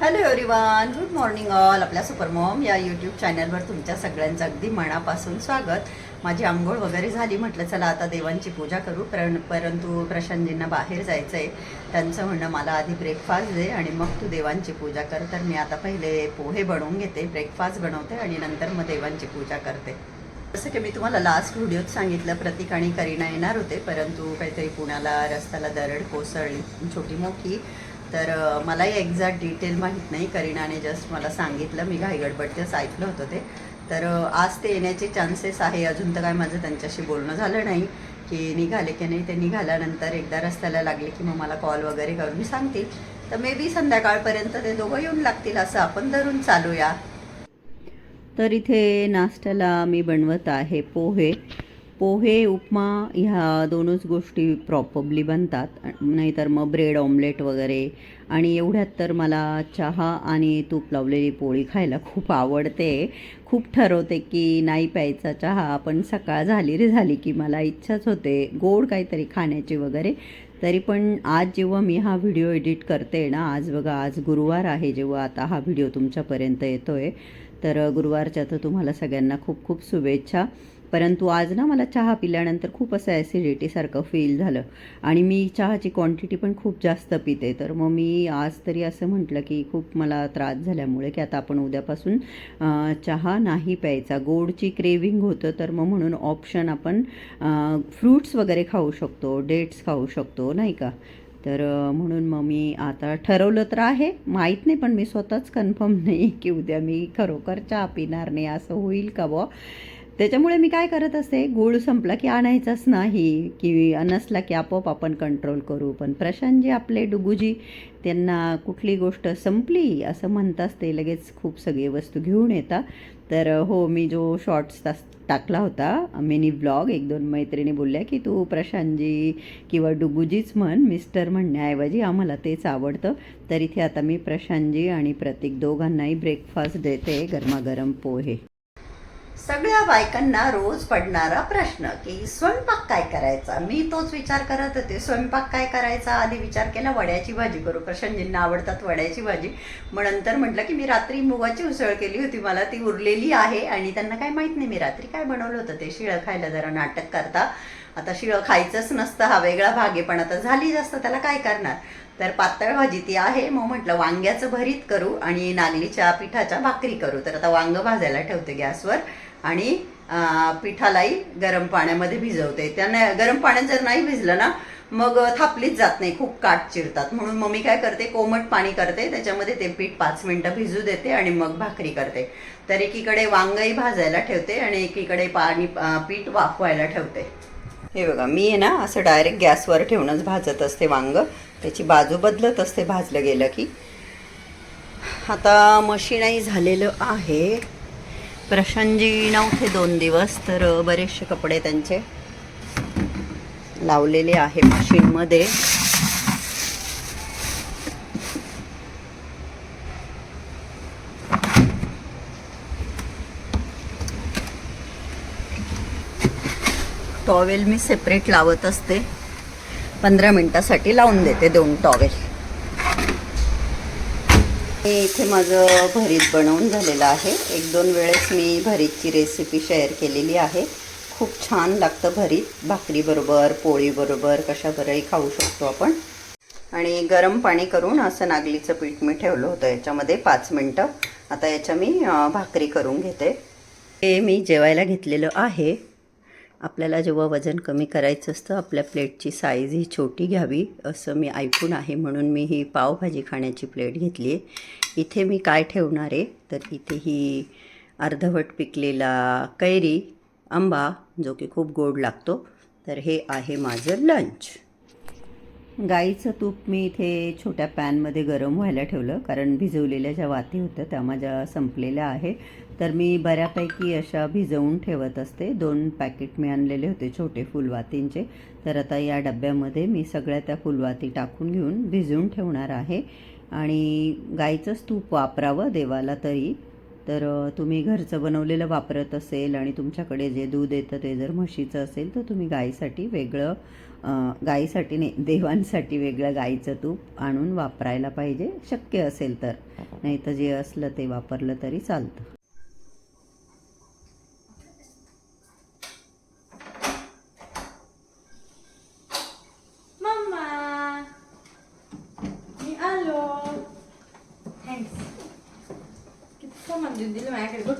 Hello everyone good morning all आपल्या supermom या YouTube चॅनलवर तुमच्या सगळ्यांचं अगदी मनापासून स्वागत. माझी आंघोळ वगैरे झाली म्हटलं चला आता देवांची पूजा करू. पर परंतु प्रशांतजींना बाहेर जायचं आहे त्यांचं म्हणणं मला आधी ब्रेकफास्ट दे आणि मग तू देवांची पूजा कर. तर मी आता पहिले पोहे बनवून घेते ब्रेकफास्ट बनवते आणि नंतर मग देवांची पूजा करते. जसं की मी तुम्हाला लास्ट व्हिडिओत सांगितलं प्रतीक आणि करीना येणार होते परंतु काहीतरी पुण्याला रस्त्याला दरड कोसळली छोटी मोठी. तर मलाही एक्झॅक्ट डिटेल माहीत नाही. करीनाने जस्ट मला सांगितलं. मी घाईगडबडतेच ऐकलं होतं ते. तर आज ते येण्याचे चान्सेस आहे. अजून तर काय माझं त्यांच्याशी बोलणं झालं नाही की निघाले की नाही ते निघाल्यानंतर एकदा रस्त्याला लागले की मग मला कॉल वगैरे करून सांगतील. तर मे बी संध्याकाळपर्यंत ते दोघं येऊन लागतील असं आपण धरून चालूया. तर इथे नाश्त्याला मी बनवत आहे पोहे. पोहे उपमा ह्या दोनच गोष्टी प्रॉपरली बनतात. नाहीतर मग ब्रेड ऑमलेट वगैरे. आणि एवढ्यात तर मला चहा आणि तूप लावलेली पोळी खायला खूप आवडते. खूप ठरवते की नाही प्यायचा चहा पण सकाळ झाली रे झाली की मला इच्छाच होते. गोड काहीतरी खाण्याची वगैरे. तरी पण आज जेव्हा मी हा व्हिडिओ एडिट करते ना आज बघा आज गुरुवार आहे जेव्हा आता हा व्हिडिओ तुमच्यापर्यंत येतो आहे तर गुरुवारच्या तर तुम्हाला सगळ्यांना खूप खूप शुभेच्छा. परंतु आज ना मला चहा पिल्यानंतर खूप असं ॲसिडिटीसारखं फील झालं. आणि मी चहाची क्वांटिटी पण खूप जास्त पिते. तर मग मी आज तरी असं म्हटलं की खूप मला त्रास झाल्यामुळे की आता आपण उद्यापासून चहा नाही प्यायचा. गोडची क्रेविंग होतं तर मग म्हणून ऑप्शन आपण फ्रूट्स वगैरे खाऊ शकतो डेट्स खाऊ शकतो नाही का? तर म्हणून मग मी आता ठरवलं तर आहे. माहीत नाही पण मी स्वतःच कन्फर्म नाही की उद्या मी खरोखर चहा पिणार नाही. असं होईल का बुवा? त्याच्यामुळे मी काय करत असते गूळ संपला की आणायचाच नाही की नसला की आपोआप आपण कंट्रोल करू. पण प्रशांतजी आपले डुगूजी त्यांना कुठली गोष्ट संपली असं म्हणताच ते लगेच खूप सगळी वस्तू घेऊन येतात. तर हो मी जो शॉर्ट्स तास टाकला होता मिनी ब्लॉग एक दोन मैत्रिणी बोलल्या की तू प्रशांतजी किंवा डुगुजीच म्हण मिस्टर म्हणण्याऐवजी आम्हाला तेच आवडतं. तर इथे आता मी प्रशांतजी आणि प्रतीक दोघांनाही ब्रेकफास्ट देते गरमागरम पोहे. सगळ्या बायकांना रोज पडणारा प्रश्न की स्वयंपाक काय करायचा? मी तोच विचार करत होते. स्वयंपाक काय करायचा? आधी विचार केला वड्याची भाजी करू. प्रशांतजींना आवडतात वड्याची भाजी. मग नंतर म्हटलं की मी रात्री मुगाची उसळ केली होती. मला ती उरलेली आहे आणि त्यांना काय माहीत नाही मी रात्री काय बनवलं होतं? ते शिळं खायला जरा नाटक करता. आता शिळं खायचंच नसतं हा वेगळा भाग आहे पण आता झाली जास्त त्याला काय करणार? तर पातळ भाजी ती आहे मग म्हटलं वांग्याचं भरीत करू आणि नागलीच्या पिठाच्या भाकरी करू. तर आता वांग भाजायला ठेवते गॅसवर आणि पिठालाही गरम पाण्यामध्ये भिजवते. त्याने गरम पाण्यात जर नाही भिजलं ना मग थापलीच जात नाही खूप काट चिरतात. म्हणून मग मी काय करते कोमट पाणी करते त्याच्यामध्ये ते पीठ पाच मिनटं भिजू देते आणि मग भाकरी करते. तर एकीकडे वांगही भाजायला ठेवते आणि एकीकडे पाणी पीठ वाफवायला ठेवते. हे बघा मी आहे ना असं डायरेक्ट गॅसवर ठेवूनच भाजत असते वांग. त्याची बाजू बदलत असते भाजलं गेलं की. आता मशीनही झालेलं आहे. प्रशांतजी नव्हते दोन दिवस तर बरेचसे कपडे त्यांचे लावलेले आहे मशीनमध्ये. टॉवेल मी सेपरेट लावत असते. पंधरा मिनटासाठी लावून देते दोन टॉवेल हे इथे माझं भरीत बनवून झालेलं आहे. एक दोन वेळेस मी भरीतची रेसिपी शेअर केलेली आहे. खूप छान लागतं भरीत. भाकरीबरोबर पोळीबरोबर कशाबरोबरही खाऊ शकतो आपण. आणि गरम पाणी करून असं नागलीचं पीठ मी ठेवलं होतं. याच्यामध्ये पाच मिनटं. आता याच्या मी भाकरी करून घेते. हे मी जेवायला घेतलेलं आहे. आपल्याला जेव्हा वजन कमी करायचं असतं आपल्या प्लेटची साईज ही छोटी घ्यावी असं मी ऐकून आहे. म्हणून मी ही पावभाजी खाण्याची प्लेट घेतली आहे. इथे मी काय ठेवणार आहे? तर इथे ही अर्धवट पिकलेला कैरी आंबा जो की खूप गोड लागतो. तर हे आहे माझं लंच गाईचं तूप मी इथे छोट्या पॅनमध्ये गरम व्हायला ठेवलं कारण भिजवलेल्या ज्या वाती होत्या त्या माझ्या संपलेल्या आहे तर मी बऱ्यापैकी अशा भिजवून ठेवत असते. दोन पॅकेट मी आणलेले होते छोटे फुलवातींचे. तर आता या डब्यामध्ये मी सगळ्या त्या फुलवाती टाकून घेऊन भिजवून ठेवणार आहे. आणि गाईचंच तूप वापरावं देवाला तरी. तर तुम्ही घरचं बनवलेलं वापरत असेल आणि तुमच्याकडे जे दूध येतं ते जर म्हशीचं असेल तर तुम्ही गाईसाठी वेगळं गाईसाठी नाही देवांसाठी वेगळं गाईचं तूप आणून वापरायला पाहिजे. शक्य असेल तर. नाही तर जे असलं ते वापरलं तरी चालतं मम्मा मी आलो थँक्स किती सामान देऊन दिलं माझ्याकडे बघ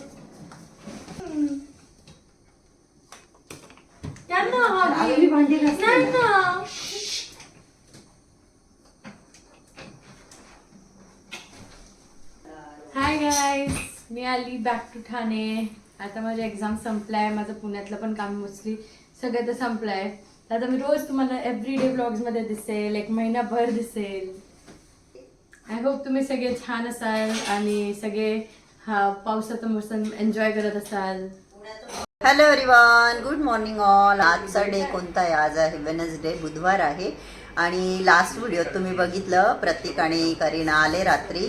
ना. हाय गाईज मी आली बॅक टू ठाणे आता माझा एक्झाम संपलाय. माझं पुण्यातलं पण काम मोस्टली सगळं तर संपलंय. तर आता मी रोज तुम्हाला एव्हरी डे मध्ये दिसेल. एक महिनाभर दिसेल. आय होप तुम्ही सगळे छान असाल आणि सगळे हा पावसाचा मोसम एन्जॉय करत असाल. Hello everyone good morning all आजचा डे कोणता आहे? आज आहे वेनसडे बुधवार आहे. आणि लास्ट व्हिडिओत तुम्ही बघितलं प्रतीक आणि करीना आले रात्री.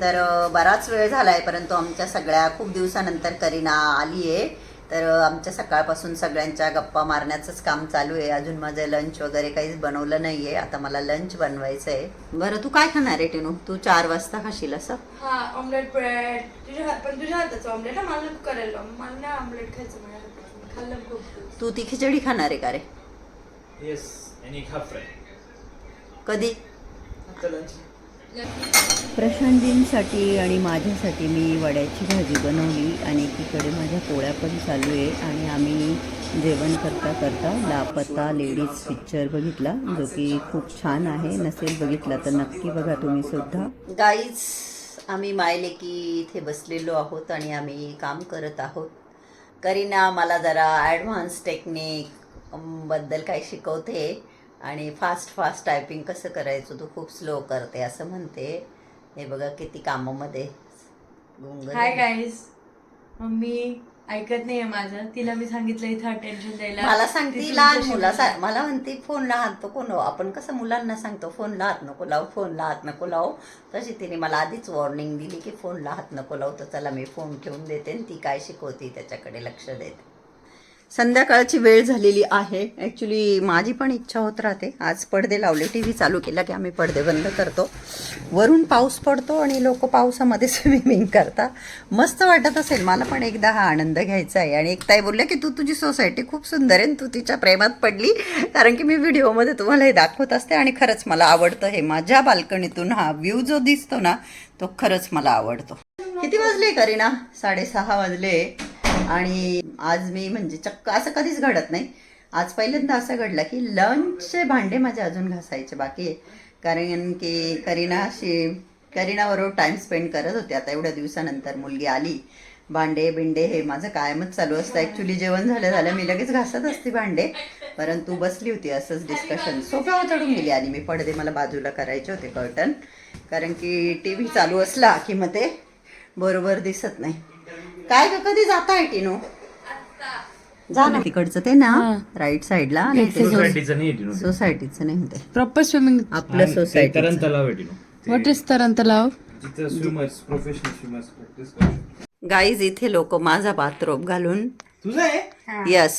तर बराच वेळ झाला आहे परंतु आमच्या सगळ्या खूप दिवसानंतर करीना आली आहे तर आमच्या सकाळपासून सगळ्यांच्या गप्पा मारण्याचंच काम चालू आहे. अजून माझं लंच वगैरे काहीच बनवलं नाही आहे आता मला लंच बनवायचं आहे बरं तू काय खाणार आहे टिनू? तू चार वाजता खाशील असं? हा ऑमलेट ब्रेड तुझ्या हात पण तुझ्या हाताचं ऑमलेट हा मला नको करायला मला नाही ऑमलेट खायचं माझ्या हाताचं. खाल्लं खूप तू ती खिचडी खाणार आहे का रे? Yes, आणि एक हाफ फ्राय कधी? आता लंच प्रशांतजींसाठी आणि माझ्यासाठी मी वड्याची भाजी बनवली आणि तिकडे माझ्या पोळ्या पण चालू आहे आणि आम्ही जेवण करता करता लापता लेडीज पिक्चर बघितला जो की खूप छान आहे. नसेल बघितला तर नक्की बघा तुम्ही सुद्धा. गाईज आम्ही मायलेकी इथे बसलेलो आहोत आणि आम्ही काम करत आहोत. करीना मला जरा ॲडव्हान्स टेक्निकबद्दल काही शिकवते. आणि फास्ट फास्ट टायपिंग कसं करायचं? तू खूप स्लो करते असं म्हणते. हे बघा किती कामामध्ये. हाय गाईज मम्मी ऐकत नाहीये माझं. तिला मी सांगितलं इथं अटेन्शन द्यायला. मला सांगते लहान मुला. मला म्हणते फोन हात नको लावू. आपण कसं मुलांना सांगतो फोन हात नको लावू फोन हात नको लावू. तशी तिने मला आधीच वॉर्निंग दिली की फोन हात नको लावू. तर चला मी फोन ठेवून देते आणि ती काय शिकवते त्याच्याकडे लक्ष देते. संध्याकाळची वेळ झालेली आहे. ॲक्च्युली माझी पण इच्छा होत राहते. आज पडदे लावले टी व्ही चालू केला की आम्ही पडदे बंद करतो. वरून पाऊस पडतो आणि लोक पावसामध्ये स्विमिंग करता मस्त वाटत असेल. मला पण एकदा हा आनंद घ्यायचा आहे. आणि एक ताई बोलल्या की तू तुझी सोसायटी खूप सुंदर आहे आणि तू तिच्या प्रेमात पडली. कारण की मी व्हिडिओमध्ये तुम्हाला हे दाखवत असते आणि खरंच मला आवडतं हे. माझ्या बाल्कनीतून हा व्ह्यू जो दिसतो ना तो खरंच मला आवडतो. किती वाजले करीना? साडेसहा वाजले. आणि आज मी म्हणजे चक्क असं कधीच घडत नाही. आज पहिल्यांदा असं घडलं की लंचचे भांडे माझे अजून घासायचे बाकी आहे. कारण की करीना अशी करीनाबरोबर टाईम स्पेंड करत होते. आता एवढ्या दिवसानंतर मुलगी आली. भांडे बिंडे हे माझं कायमच चालू असतं. ॲक्च्युली जेवण झालं झालं. मी लगेच घासत असते भांडे. परंतु बसली होती असंच डिस्कशन सोप्यावर चढून गेली आणि मी. पडदे मला बाजूला करायचे होते कर्टन कारण की टी व्ही चालू असला की मग ते बरोबर दिसत नाही. काय ग कधी जाता आहे टिनू? जा ना. तिकडचं ते ना राईट साईडला सोसायटीचं नाही येते सोसायटीचं नाही होते. प्रॉपर स्विमिंग आपलं सोसायटी तरण तलाव आहे. व्हॉट इज तरण तलाव तिथं स्विमर्स प्रोफेशनल स्विमर्स प्रॅक्टिस करू शकतो. गाईज इथे लोक माझा बाथरोब घालून. तुझं आहे? यस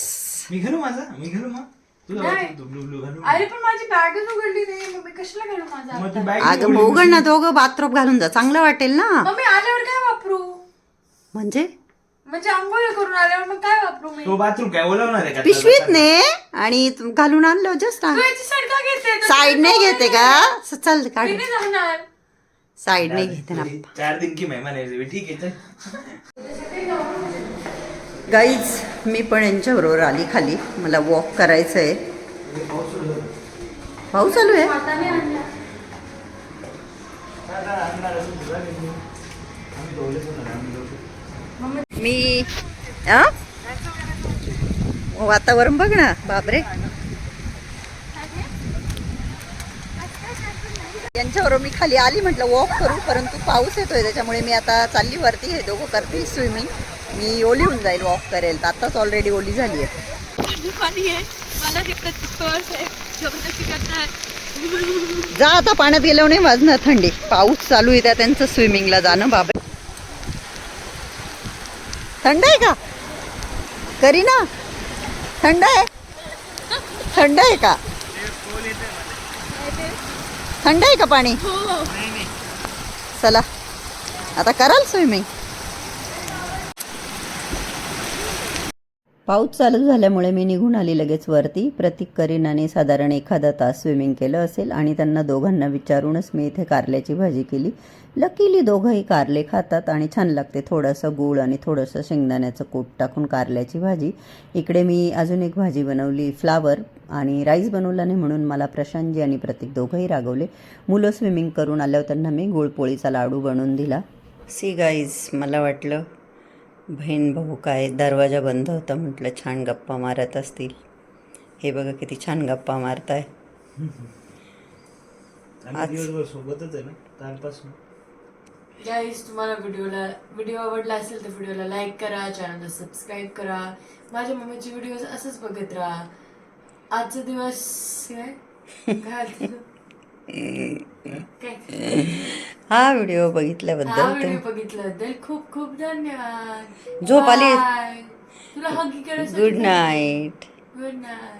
मी घालू माझा? मी घालू मग? तुझा नाही. ब्लू ब्लू घालू अरे पण माझी बॅगच उघडली नाही. मग मी कशाला घालू माझा मग ती बॅग अगं मग उघड ना दोघं बाथरोब घालून जा. चांगलं वाटेल ना? मम्मी आल्यावर काय वापरू? म्हणजे? म्हणजे आंघोळ करून आल्यावर मग काय वापरू मी? तो बाथरूम काय ओलावणार आहे का? पिशवीत ने आणि तू घालून आणलं जस्ट तू याची साईड का घेते? साईड नाही घेते का? स- चल काढ. मी नाही जाणार. साईड नाही घेते ना चार दिन की मेहमान आहे ठीक आहे चल. गाईज मी पण यांच्याबरोबर आली खाली. मला वॉक करायचं आहे. पाऊस चालू आहे? हाताने आणला मी आ? वातावरण बघ ना बापरे. यांच्यावर मी खाली आली म्हटलं वॉक करू परंतु पाऊस येतोय त्याच्यामुळे मी आता चालली वरती हे दोघं करते स्विमिंग मी ओली होऊन जाईल वॉक करेल तर आताच ऑलरेडी ओली झाली आहे जा आता पाण्यात गेल्यावर नाही वाजणार थंडी. पाऊस चालू आहे त्या त्यांचं स्विमिंगला जाणं बाबा थंड आहे का? करी ना. थंड आहे. थंड आहे का? थंड आहे का पाणी? चला. आता कराल स्विमिंग पाऊस चालू झाल्यामुळे मी निघून आली लगेच वरती. प्रतीक करीनाने साधारण एखादा तास स्विमिंग केलं असेल आणि त्यांना दोघांना विचारूनच मी इथे कारल्याची भाजी केली. लकीली दोघंही कारले खातात आणि छान लागते. थोडंसं गूळ आणि थोडंसं शेंगदाण्याचं कूट टाकून कारल्याची भाजी. इकडे मी अजून एक भाजी बनवली फ्लावर आणि राईस बनवला नाही म्हणून मला प्रशांतजी आणि प्रतीक दोघंही रागवले. मुलं स्विमिंग करून आल्यावर त्यांना मी गुळपोळीचा लाडू बनवून दिला. सी गाईज मला वाटलं बहीण भाऊ काय? दरवाजा बंद होता म्हटलं छान गप्पा मारत असतील. हे बघा किती छान गप्पा मारताय. दिवसभर सोबतच आहे ना कालपासून. गाईज तुम्हाला व्हिडिओला व्हिडिओ आवडला असेल तर व्हिडिओला लाईक करा चॅनलला सबस्क्राईब करा. माझ्या मम्मीचे व्हिडिओ असंच बघत राहा. आजचा दिवस काय? काय होतं? हा व्हिडिओ बघितल्याबद्दल व्हिडिओ तुम बघितल्याबद्दल खूप खूप धन्यवाद झोप आली? Bye. तुला हगी करायचं गुड नाईट गुड नाईट